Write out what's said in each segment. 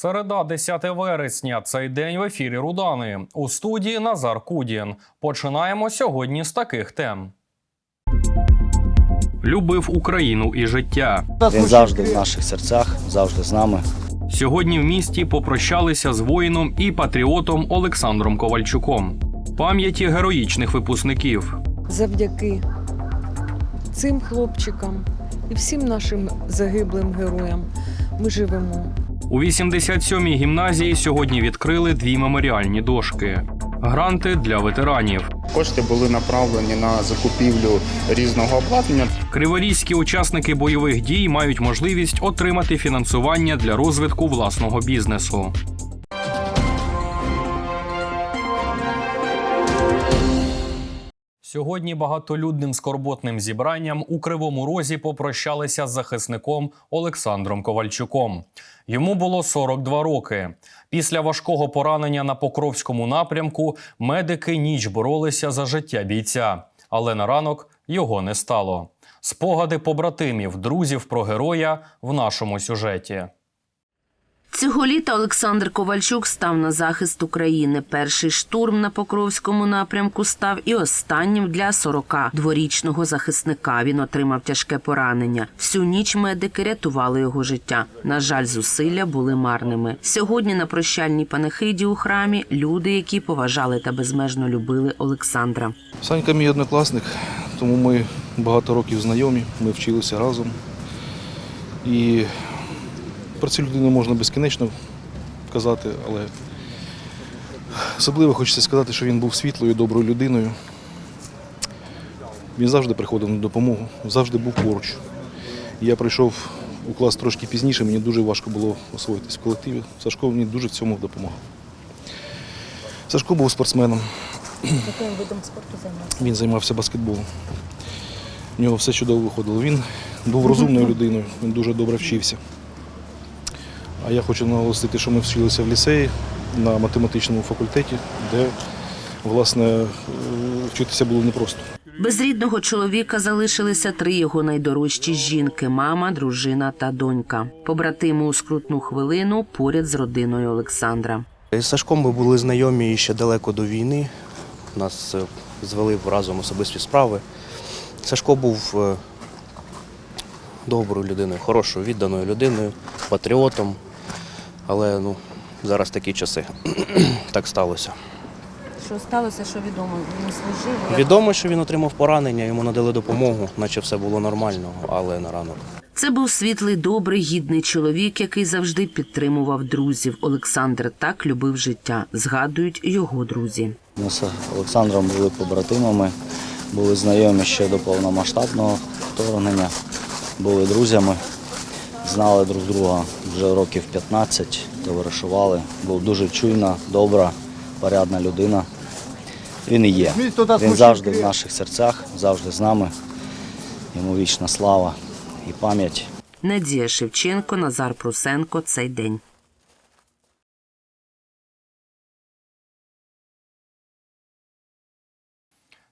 Середа, 10 вересня. Цей день в ефірі Рудани. У студії Назар Кудін. Починаємо сьогодні з таких тем. Любив Україну і життя. Він завжди в наших серцях, завжди з нами. Сьогодні в місті попрощалися з воїном і патріотом Олександром Ковальчуком. Пам'яті героїчних випускників. завдяки цим хлопчикам і всім нашим загиблим героям ми живемо. У 87-й гімназії сьогодні відкрили дві меморіальні дошки. Гранти для ветеранів. Кошти були направлені на закупівлю різного обладнання. Криворізькі учасники бойових дій мають можливість отримати фінансування для розвитку власного бізнесу. Сьогодні багатолюдним скорботним зібранням у Кривому Розі попрощалися з захисником Олександром Ковальчуком. Йому було 42 роки. Після важкого поранення на Покровському напрямку медики ніч боролися за життя бійця, але на ранок його не стало. Спогади побратимів, друзів про героя в нашому сюжеті. Цього літа Олександр Ковальчук став на захист України. Перший штурм на Покровському напрямку став і останнім для 42-річного захисника. Він отримав тяжке поранення. Всю ніч медики рятували його життя. На жаль, зусилля були марними. Сьогодні на прощальній панихиді у храмі люди, які поважали та безмежно любили Олександра. Санька мій однокласник, тому ми багато років знайомі, ми вчилися разом. І про цю людину можна безкінечно казати, але особливо хочеться сказати, що він був світлою, доброю людиною. Він завжди приходив на допомогу, завжди був поруч. Я прийшов у клас трошки пізніше, мені дуже важко було освоїтись в колективі. Сашко мені дуже в цьому допомагав. Сашко був спортсменом. Яким видом спорту займався? Він займався баскетболом. У нього все чудово виходило. Він був розумною людиною, він дуже добре вчився. А я хочу наголосити, що ми вчилися в ліцеї на математичному факультеті, де власне е, вчитися було непросто. Без рідного чоловіка залишилися три його найдорожчі жінки: мама, дружина та донька. Побратими у скрутну хвилину поряд з родиною Олександра. З Сашком ми були знайомі ще далеко до війни. Нас е, звели разом особисті справи. Сашко був е, доброю людиною, хорошою, відданою людиною, патріотом. Але ну, зараз такі часи. так сталося. Що сталося, що відомо? Він служив. як- Відомо, що він отримав поранення, йому надали допомогу, наче все було нормально, але на ранок. Це був світлий, добрий, гідний чоловік, який завжди підтримував друзів. Олександр так любив життя. Згадують його друзі. Ми з Олександром були побратимами, були знайомі ще до повномасштабного вторгнення, були друзями, знали друг друга вже років 15, товаришували. Був дуже чуйна, добра, порядна людина. Він і є. Він завжди в наших серцях, завжди з нами. Йому вічна слава і пам'ять. Надія Шевченко, Назар Прусенко. Цей день.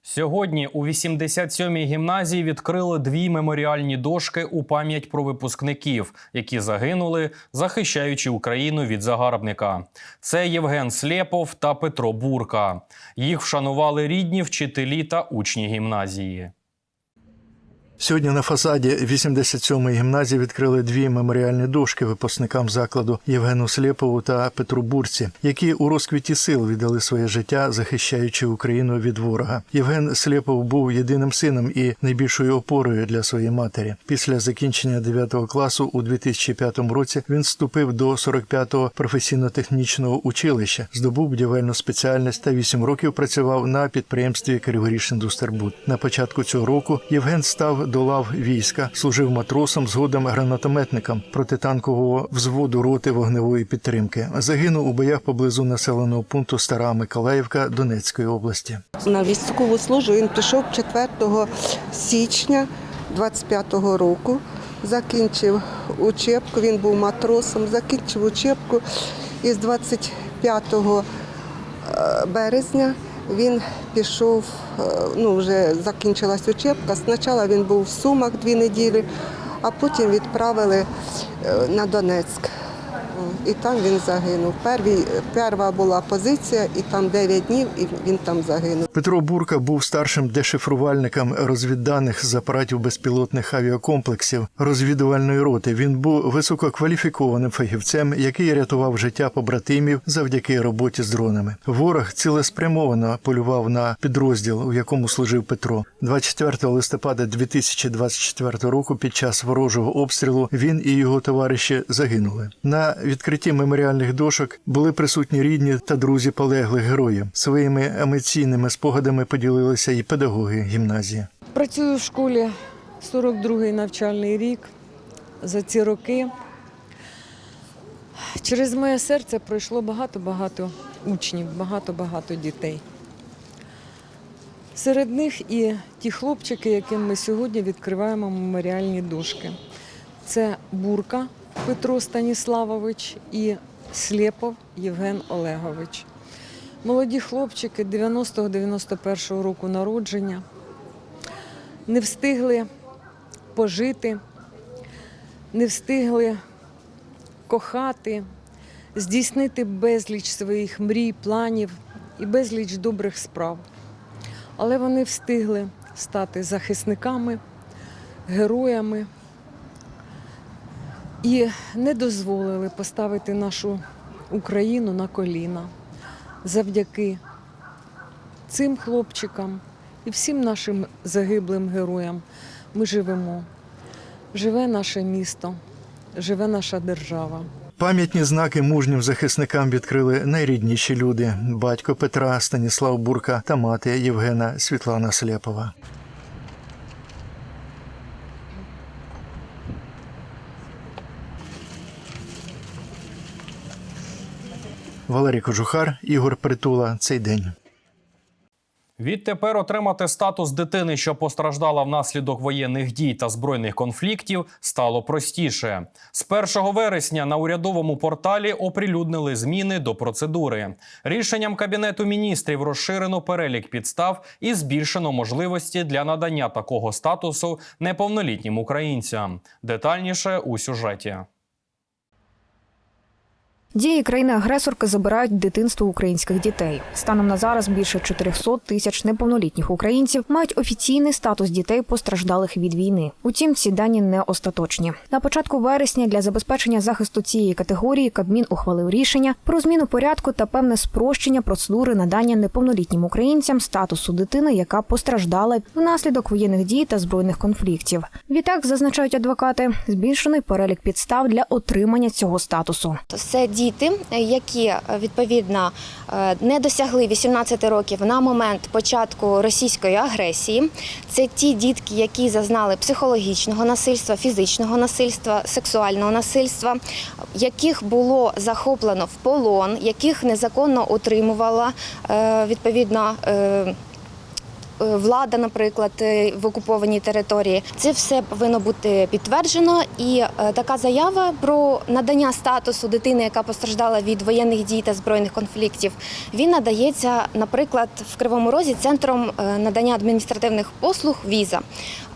Сьогодні у 87-й гімназії відкрили дві меморіальні дошки у пам'ять про випускників, які загинули, захищаючи Україну від загарбника. Це Євген Слєпов та Петро Бурка. Їх вшанували рідні вчителі та учні гімназії. Сьогодні на фасаді 87-ї гімназії відкрили дві меморіальні дошки випускникам закладу Євгену Слєпову та Петру Бурці, які у розквіті сил віддали своє життя, захищаючи Україну від ворога. Євген Слєпов був єдиним сином і найбільшою опорою для своєї матері. Після закінчення 9 класу у 2005 році він вступив до 45-го професійно-технічного училища, здобув будівельну спеціальність та 8 років працював на підприємстві Криворіжіндустербуд. На початку цього року Євген став до лав війська, служив матросом, згодом гранатометником протитанкового взводу роти вогневої підтримки. Загинув у боях поблизу населеного пункту Стара Миколаївка Донецької області. На військову службу він пішов 4 січня 25-го року. Закінчив учебку, він був матросом, закінчив учебку і з 25 е, березня він пішов, е, ну вже закінчилась учебка. Спочатку він був в Сумах дві неділі, а потім відправили е, на Донецьк. І там він загинув. Перві, перша була позиція, і там 9 днів, і він там загинув. Петро Бурка був старшим дешифрувальником розвідданих з апаратів безпілотних авіакомплексів розвідувальної роти. Він був висококваліфікованим фахівцем, який рятував життя побратимів завдяки роботі з дронами. Ворог цілеспрямовано полював на підрозділ, у якому служив Петро. 24 листопада 2024 року під час ворожого обстрілу він і його товариші загинули. На відкритті меморіальних дошок були присутні рідні та друзі полеглих героїв. Своїми емоційними спогадами поділилися і педагоги гімназії. Працюю в школі 42-й навчальний рік. За ці роки через моє серце пройшло багато-багато учнів, багато-багато дітей. Серед них і ті хлопчики, яким ми сьогодні відкриваємо меморіальні дошки. Це Бурка Петро Станіславович і Слєпов Євген Олегович. Молоді хлопчики 90-91 року народження не встигли пожити, не встигли кохати, здійснити безліч своїх мрій, планів і безліч добрих справ. Але вони встигли стати захисниками, героями і не дозволили поставити нашу Україну на коліна завдяки цим хлопчикам і всім нашим загиблим героям ми живемо. Живе наше місто, живе наша держава. Пам'ятні знаки мужнім захисникам відкрили найрідніші люди: батько Петра Станіслав Бурка та мати Євгена Світлана Слєпова. Валерій Кожухар, Ігор Притула. Цей день. Відтепер отримати статус дитини, що постраждала внаслідок воєнних дій та збройних конфліктів, стало простіше. З 1 вересня на урядовому порталі оприлюднили зміни до процедури. Рішенням кабінету міністрів розширено перелік підстав і збільшено можливості для надання такого статусу неповнолітнім українцям. Детальніше у сюжеті. Дії країни-агресорки забирають дитинство українських дітей. Станом на зараз більше 400 тисяч неповнолітніх українців мають офіційний статус дітей, постраждалих від війни. Утім, ці дані не остаточні. На початку вересня для забезпечення захисту цієї категорії Кабмін ухвалив рішення про зміну порядку та певне спрощення процедури надання неповнолітнім українцям статусу дитини, яка постраждала внаслідок воєнних дій та збройних конфліктів. Відтак зазначають адвокати, збільшений перелік підстав для отримання цього статусу. Це діти, які е, відповідно е, не досягли 18 років на момент початку російської агресії. Це ті дітки, які зазнали психологічного насильства, фізичного насильства, сексуального насильства, яких було захоплено в полон, яких незаконно утримувала е, відповідно. Е, Влада, наприклад, е, в окупованій території, це все повинно бути підтверджено. І е, така заява про надання статусу дитини, яка постраждала від воєнних дій та збройних конфліктів, він надається, наприклад, в Кривому Розі центром надання адміністративних послуг віза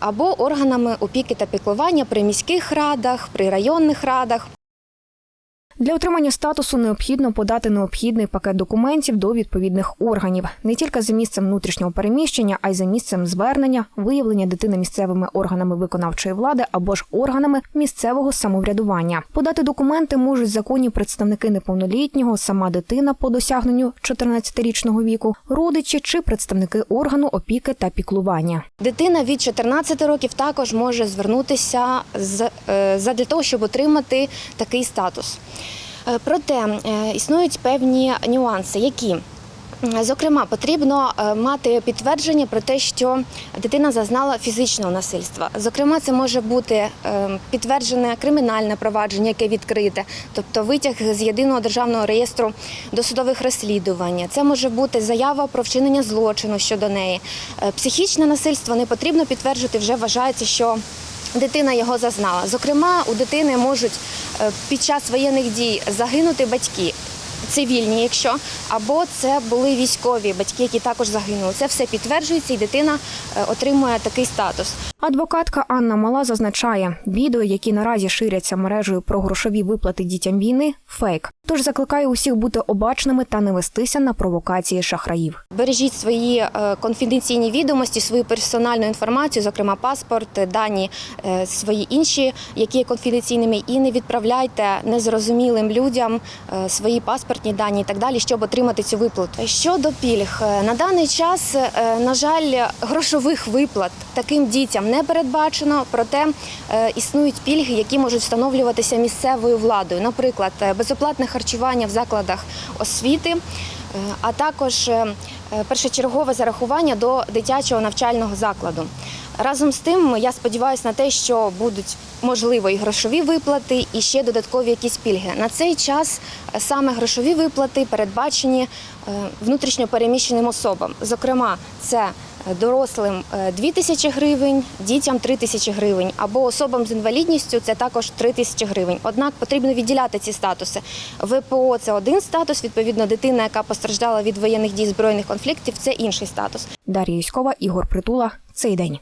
або органами опіки та піклування при міських радах, при районних радах. Для отримання статусу необхідно подати необхідний пакет документів до відповідних органів не тільки за місцем внутрішнього переміщення, а й за місцем звернення, виявлення дитини місцевими органами виконавчої влади або ж органами місцевого самоврядування. Подати документи можуть законні представники неповнолітнього, сама дитина по досягненню 14-річного віку, родичі чи представники органу опіки та піклування. Дитина від 14 років також може звернутися е, задля того, щоб отримати такий статус. Е, Проте е, існують певні нюанси, які Зокрема, потрібно е, мати підтвердження про те, що дитина зазнала фізичного насильства. Зокрема, це може бути підтверджене кримінальне провадження, яке відкрите, тобто витяг з єдиного державного реєстру досудових розслідувань. Це може бути заява про вчинення злочину щодо неї. Психічне насильство не потрібно підтверджувати, вже вважається, що Дитина його зазнала. Зокрема, у дитини можуть е, під час воєнних дій загинути батьки. Цивільні, якщо або це були військові батьки, які також загинули. Це все підтверджується, і дитина е, отримує такий статус. Адвокатка Анна Мала зазначає, відео, які наразі ширяться мережею про грошові виплати дітям війни, фейк. Тож закликає усіх бути обачними та не вестися на провокації шахраїв. Бережіть свої е, конфіденційні відомості, свою персональну інформацію, зокрема паспорт, дані е, свої інші, які є конфіденційними, і не відправляйте незрозумілим людям свої паспортні дані і так далі, щоб отримати цю виплату. Щодо пільг, е, на даний час, е, на жаль, грошових виплат таким дітям не передбачено, проте е, існують пільги, які можуть встановлюватися місцевою владою, наприклад, безоплатне харчування в закладах освіти. А також першочергове зарахування до дитячого навчального закладу. Разом з тим, я сподіваюся на те, що будуть можливо і грошові виплати, і ще додаткові якісь пільги. На цей час е, саме грошові виплати передбачені е, внутрішньо переміщеним особам. Зокрема, це е, дорослим 2 тисячі гривень, дітям 3 тисячі гривень, або особам з інвалідністю це також 3 тисячі гривень. Однак потрібно відділяти ці статуси. ВПО це один статус, відповідно, дитина, яка постраждала від воєнних дій збройних конфліктів, це інший статус. Дар'я Юськова, Ігор Притула. Цей день.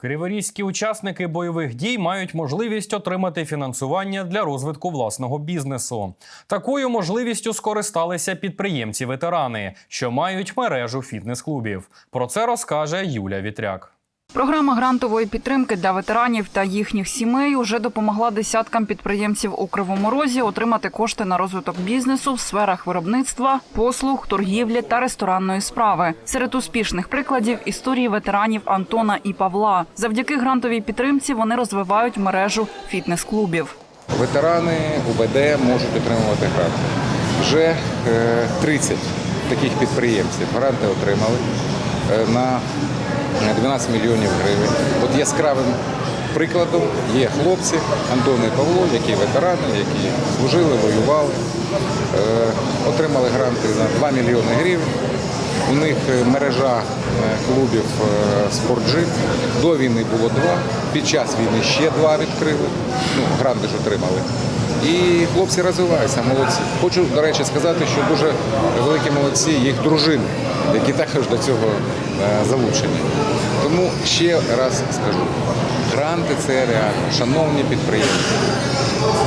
Криворізькі учасники бойових дій мають можливість отримати фінансування для розвитку власного бізнесу. Такою можливістю скористалися підприємці-ветерани, що мають мережу фітнес-клубів. Про це розкаже Юля Вітряк. Програма грантової підтримки для ветеранів та їхніх сімей уже допомогла десяткам підприємців у Кривому Розі отримати кошти на розвиток бізнесу в сферах виробництва, послуг, торгівлі та ресторанної справи. Серед успішних прикладів історії ветеранів Антона і Павла. Завдяки грантовій підтримці вони розвивають мережу фітнес-клубів. Ветерани УБД можуть отримувати гранти. Вже е, 30 таких підприємців гранти отримали е, на 12 мільйонів гривень. От яскравим прикладом є хлопці Антон і Павло, які ветерани, які служили, воювали, е, отримали гранти на 2 мільйони гривень. У них е, мережа е, клубів «Спортджим». До війни було два, під час війни ще два відкрили. Ну, гранти ж отримали. І хлопці розвиваються, молодці. Хочу, до речі, сказати, що дуже великі молодці їх дружини, які також до цього е, залучені. Тому ще раз скажу: гранти це реально. Шановні підприємці,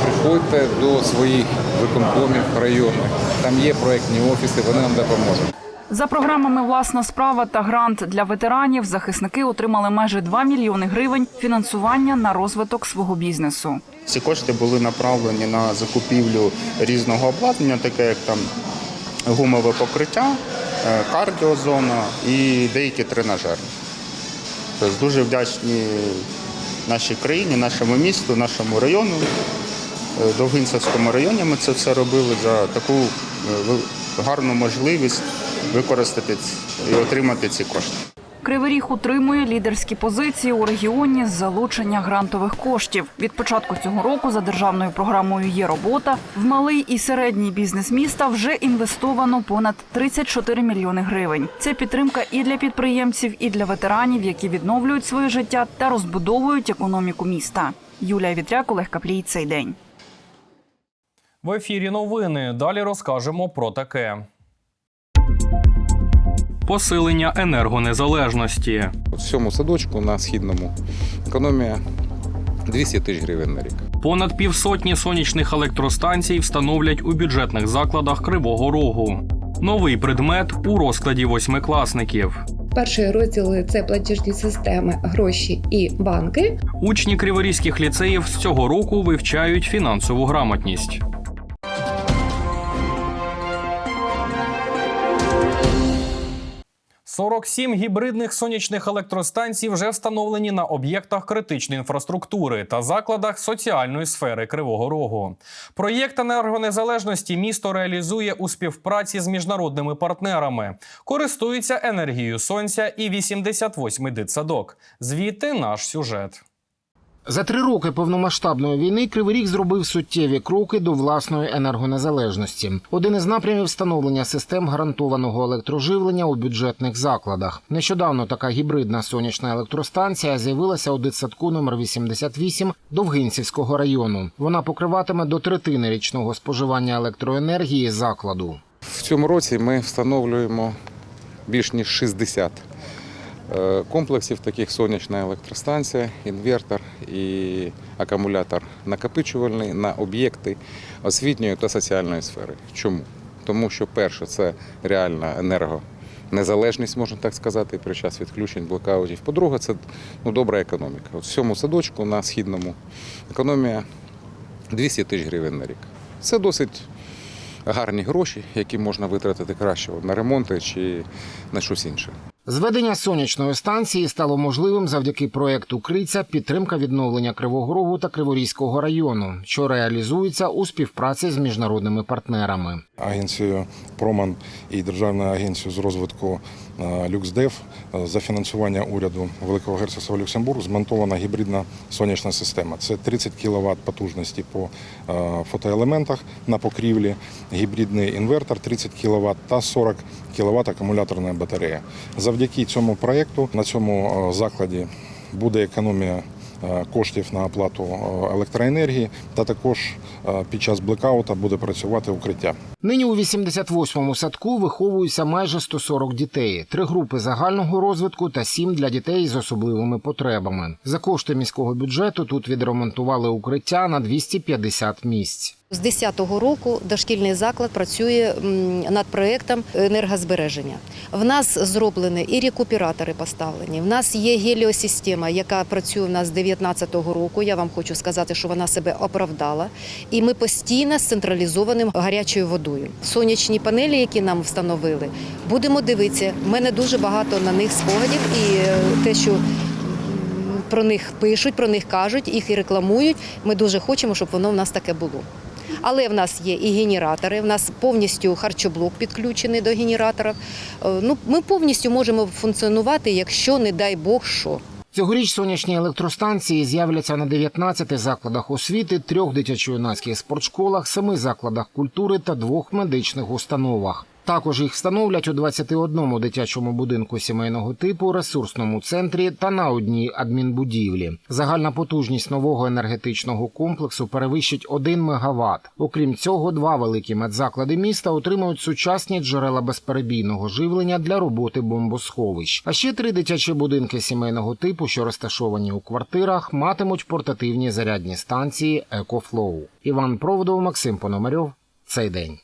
приходьте до своїх виконкомів районних. Там є проєктні офіси, вони нам допоможуть. За програмами Власна справа та грант для ветеранів захисники отримали майже 2 мільйони гривень фінансування на розвиток свого бізнесу. Ці кошти були направлені на закупівлю різного обладнання, таке як там гумове покриття, е, кардіозона і деякі тренажери. Тобто дуже вдячні нашій країні, нашому місту, нашому району, е, Довгинцевському районі ми це все робили за таку е, гарну можливість використати і отримати ці кошти. Кривий Ріг утримує лідерські позиції у регіоні з залучення грантових коштів. Від початку цього року за державною програмою є робота. В малий і середній бізнес міста вже інвестовано понад 34 мільйони гривень. Це підтримка і для підприємців, і для ветеранів, які відновлюють своє життя та розбудовують економіку міста. Юлія Вітряк, Олег Каплій. Цей день. В ефірі новини. Далі розкажемо про таке. Посилення енергонезалежності. В цьому садочку на східному економія 200 тисяч гривень на рік. Понад півсотні сонячних електростанцій встановлять у бюджетних закладах Кривого Рогу. Новий предмет у розкладі восьмикласників. Перший розділ це платіжні системи, гроші і банки. Учні криворізьких ліцеїв з цього року вивчають фінансову грамотність. «47 гібридних сонячних електростанцій вже встановлені на об'єктах критичної інфраструктури та закладах соціальної сфери Кривого Рогу. Проєкт енергонезалежності місто реалізує у співпраці з міжнародними партнерами. Користується енергією сонця і 88 дитсадок. Звідти наш сюжет. За три роки повномасштабної війни Кривий Ріг зробив суттєві кроки до власної енергонезалежності. Один із напрямів встановлення систем гарантованого електроживлення у бюджетних закладах. Нещодавно така гібридна сонячна електростанція з'явилася у дитсадку номер 88 Довгинцівського району. Вона покриватиме до третини річного споживання електроенергії закладу. В цьому році ми встановлюємо більш ніж 60 е, комплексів таких сонячна електростанція, інвертор і акумулятор накопичувальний на об'єкти освітньої та соціальної сфери. Чому? Тому що перше це реальна енергонезалежність, можна так сказати, при час відключень блокаутів. По-друге, це ну, добра економіка. От в цьому садочку на східному економія 200 тисяч гривень на рік. Це досить гарні гроші, які можна витратити краще на ремонти чи на щось інше. Зведення сонячної станції стало можливим завдяки проекту Криця підтримка відновлення Кривого Рогу та Криворізького району, що реалізується у співпраці з міжнародними партнерами. Агенцію Проман і Державна агенція з розвитку Люксдев е, за фінансування уряду Великого Герцогства Люксембург змонтована гібридна сонячна система. Це 30 кВт потужності по е, фотоелементах на покрівлі, гібридний інвертор 30 кВт та 40 кВт акумуляторна батарея. Завдяки цьому проєкту на цьому е, закладі буде економія е, коштів на оплату е, електроенергії, та також е, під час блекаута буде працювати укриття. Нині у 88-му садку виховуються майже 140 дітей, три групи загального розвитку та сім для дітей з особливими потребами. За кошти міського бюджету тут відремонтували укриття на 250 місць. З 10-го року дошкільний заклад працює над проєктом енергозбереження. В нас зроблені і рекуператори поставлені. В нас є геліосистема, яка працює в нас з 19-го року. Я вам хочу сказати, що вона себе оправдала. І ми постійно з централізованим гарячою водою. Сонячні панелі, які нам встановили, будемо дивитися. У мене дуже багато на них спогадів і е, те, що про них пишуть, про них кажуть, їх і рекламують. Ми дуже хочемо, щоб воно в нас таке було. Але в нас є і генератори, в нас повністю харчоблок підключений до генераторів. Е, Ну, ми повністю можемо функціонувати, якщо, не дай Бог, що. Цьогоріч сонячні електростанції з'являться на 19 закладах освіти, трьох дитячо-юнацьких спортшколах, семи закладах культури та двох медичних установах. Також їх встановлять у 21 дитячому будинку сімейного типу, ресурсному центрі та на одній адмінбудівлі. Загальна потужність нового енергетичного комплексу перевищить 1 МВт. Окрім цього, два великі медзаклади міста отримають сучасні джерела безперебійного живлення для роботи бомбосховищ. А ще три дитячі будинки сімейного типу, що розташовані у квартирах, матимуть портативні зарядні станції «Екофлоу». Іван Проводов, Максим Пономарьов. Цей день.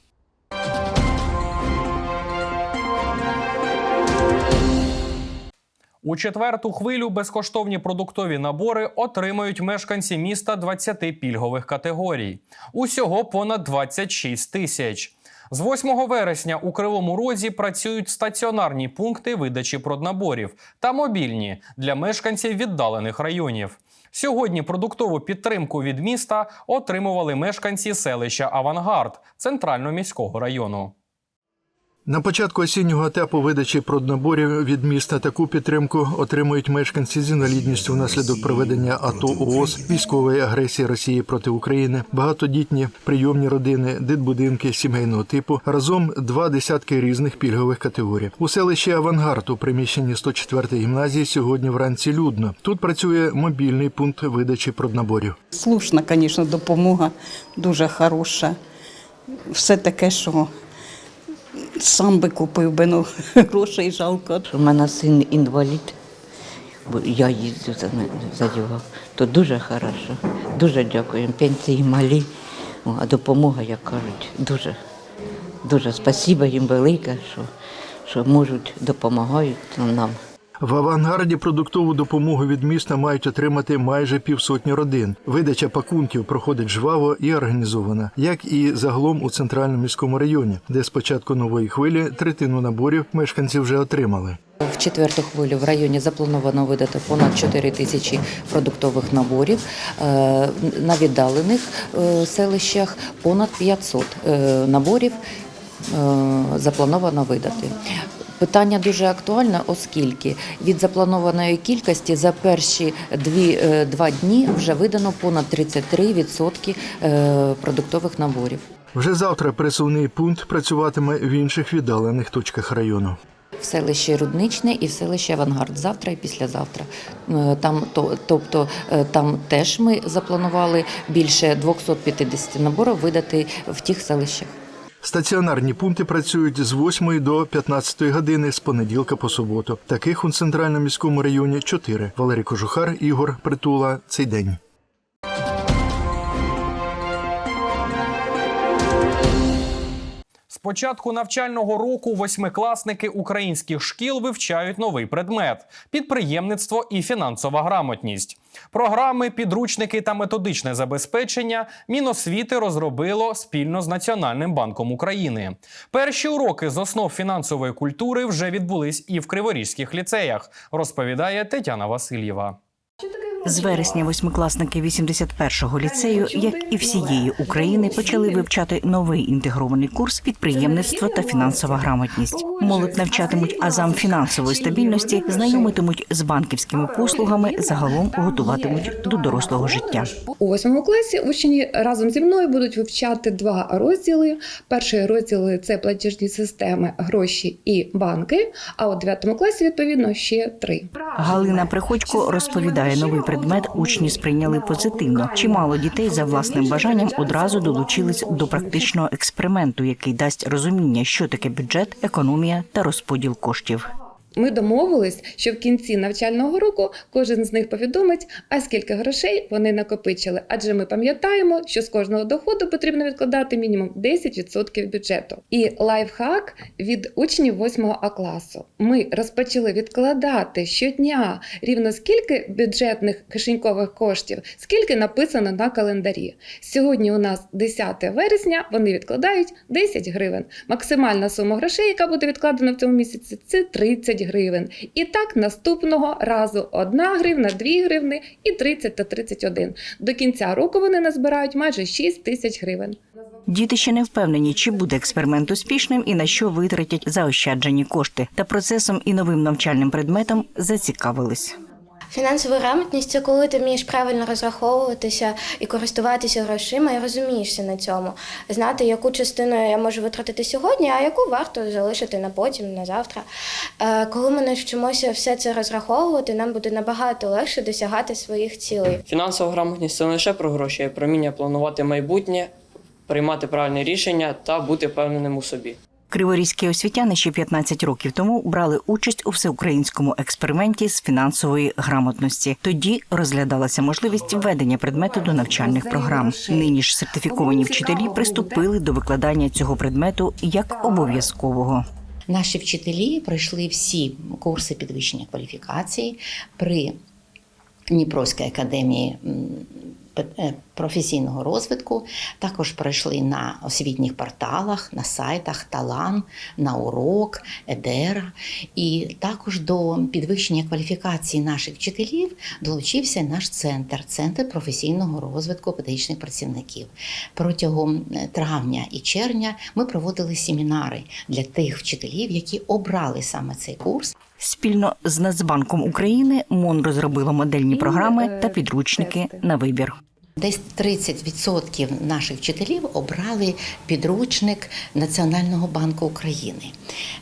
У четверту хвилю безкоштовні продуктові набори отримають мешканці міста 20 пільгових категорій. Усього понад 26 тисяч. З 8 вересня у Кривому Розі працюють стаціонарні пункти видачі проднаборів та мобільні для мешканців віддалених районів. Сьогодні продуктову підтримку від міста отримували мешканці селища Авангард центрально-міського району. На початку осіннього етапу видачі проднаборів від міста таку підтримку отримують мешканці з інвалідністю внаслідок проведення АТО ООС, військової агресії Росії проти України, багатодітні прийомні родини, дитбудинки сімейного типу. Разом два десятки різних пільгових категорій. У селищі Авангард у приміщенні 104-ї гімназії сьогодні вранці людно. Тут працює мобільний пункт видачі проднаборів. Слушна, звісно, допомога дуже хороша. Все таке, що сам би купив би, ну грошей жалко. У мене син інвалід, бо я їздю за, за його. То дуже хорошо. Дуже дякую. Пенсії малі, а допомога, як кажуть, дуже, дуже спасіба їм велике, що, що можуть, допомагають нам. В авангарді продуктову допомогу від міста мають отримати майже півсотні родин. Видача пакунків проходить жваво і організована, як і загалом у центральному міському районі, де з початку нової хвилі третину наборів мешканці вже отримали. В четверту хвилю в районі заплановано видати понад 4 тисячі продуктових наборів. Е, На віддалених е, селищах понад 500 е, наборів заплановано видати. Питання дуже актуальне, оскільки від запланованої кількості за перші дві, е, два дні вже видано понад 33% е, продуктових наборів. Вже завтра присувний пункт працюватиме в інших віддалених точках району. В селищі Рудничне і в селищі Авангард завтра і післязавтра. Е, Там, то, тобто, там теж ми запланували більше 250 наборів видати в тих селищах. Стаціонарні пункти працюють з 8 до 15 години з понеділка по суботу. Таких у центральному міському районі чотири. Валерій Кожухар, Ігор Притула. Цей день. Початку навчального року восьмикласники українських шкіл вивчають новий предмет підприємництво і фінансова грамотність. Програми, підручники та методичне забезпечення Міносвіти розробило спільно з Національним банком України. Перші уроки з основ фінансової культури вже відбулись і в криворізьких ліцеях, розповідає Тетяна Васильєва. З вересня восьмикласники 81-го ліцею, як і всієї України, почали вивчати новий інтегрований курс підприємництво та фінансова грамотність. Молодь навчатимуть азам фінансової стабільності, знайомитимуть з банківськими послугами, загалом готуватимуть до дорослого життя. У восьмому класі учні разом зі мною будуть вивчати два розділи. Перший розділ це платіжні системи, гроші і банки. А у дев'ятому класі відповідно ще три. Галина Приходько розповідає, новий предмет учні сприйняли позитивно. Чимало дітей за власним бажанням одразу долучились до практичного експерименту, який дасть розуміння, що таке бюджет, економія та розподіл коштів. Ми домовились, що в кінці навчального року кожен з них повідомить, а скільки грошей вони накопичили. Адже ми пам'ятаємо, що з кожного доходу потрібно відкладати мінімум 10% бюджету. І лайфхак від учнів 8 А класу. Ми розпочали відкладати щодня рівно скільки бюджетних кишенькових коштів, скільки написано на календарі. Сьогодні у нас 10 вересня. Вони відкладають 10 гривень. Максимальна сума грошей, яка буде відкладена в цьому місяці, це 30 гривень. І так наступного разу 1 гривна, 2 гривни і 30 та 31. До кінця року вони назбирають майже 6 тисяч гривень. Діти ще не впевнені, чи буде експеримент успішним і на що витратять заощаджені кошти. Та процесом і новим навчальним предметом зацікавились. Фінансова грамотність це коли ти вмієш правильно розраховуватися і користуватися грошима, і розумієшся на цьому. Знати, яку частину я можу витратити сьогодні, а яку варто залишити на потім, на завтра. Е, Коли ми навчимося все це розраховувати, нам буде набагато легше досягати своїх цілей. Фінансова грамотність це не лише про гроші, а про вміння планувати майбутнє, приймати правильні рішення та бути впевненим у собі. Криворізькі освітяни ще 15 років тому брали участь у всеукраїнському експерименті з фінансової грамотності. Тоді розглядалася можливість введення предмету до навчальних програм. Нині ж сертифіковані вчителі приступили до викладання цього предмету як обов'язкового. Наші вчителі пройшли всі курси підвищення кваліфікації при Дніпровській академії е, професійного розвитку. Також пройшли на освітніх порталах, на сайтах Талан, на урок, Едера. І також до підвищення кваліфікації наших вчителів долучився наш центр, центр професійного розвитку педагогічних працівників. Протягом е, травня і червня ми проводили семінари для тих вчителів, які обрали саме цей курс. Спільно з Нацбанком України МОН розробило модельні програми та підручники на вибір. Десь 30% наших вчителів обрали підручник Національного банку України.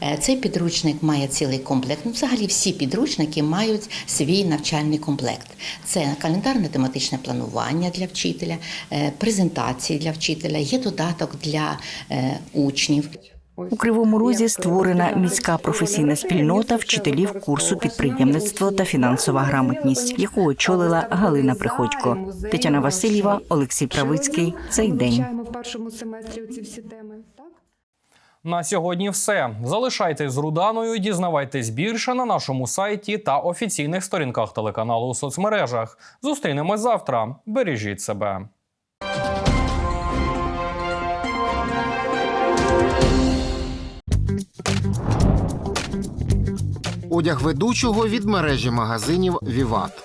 Е, Цей підручник має цілий комплект. Ну, взагалі, всі підручники мають свій навчальний комплект. Це календарне тематичне планування для вчителя, е, презентації для вчителя, є додаток для е, учнів. У Кривому Розі створена міська професійна спільнота вчителів курсу підприємництво та фінансова грамотність, яку очолила Галина Приходько. Тетяна Васильєва, Олексій Правицький. Цей день. в першому семестрі ці всі теми. На сьогодні все. Залишайтесь з Руданою, дізнавайтесь більше на нашому сайті та офіційних сторінках телеканалу у соцмережах. Зустрінемось завтра. Бережіть себе. Одяг ведучого від мережі магазинів Віват.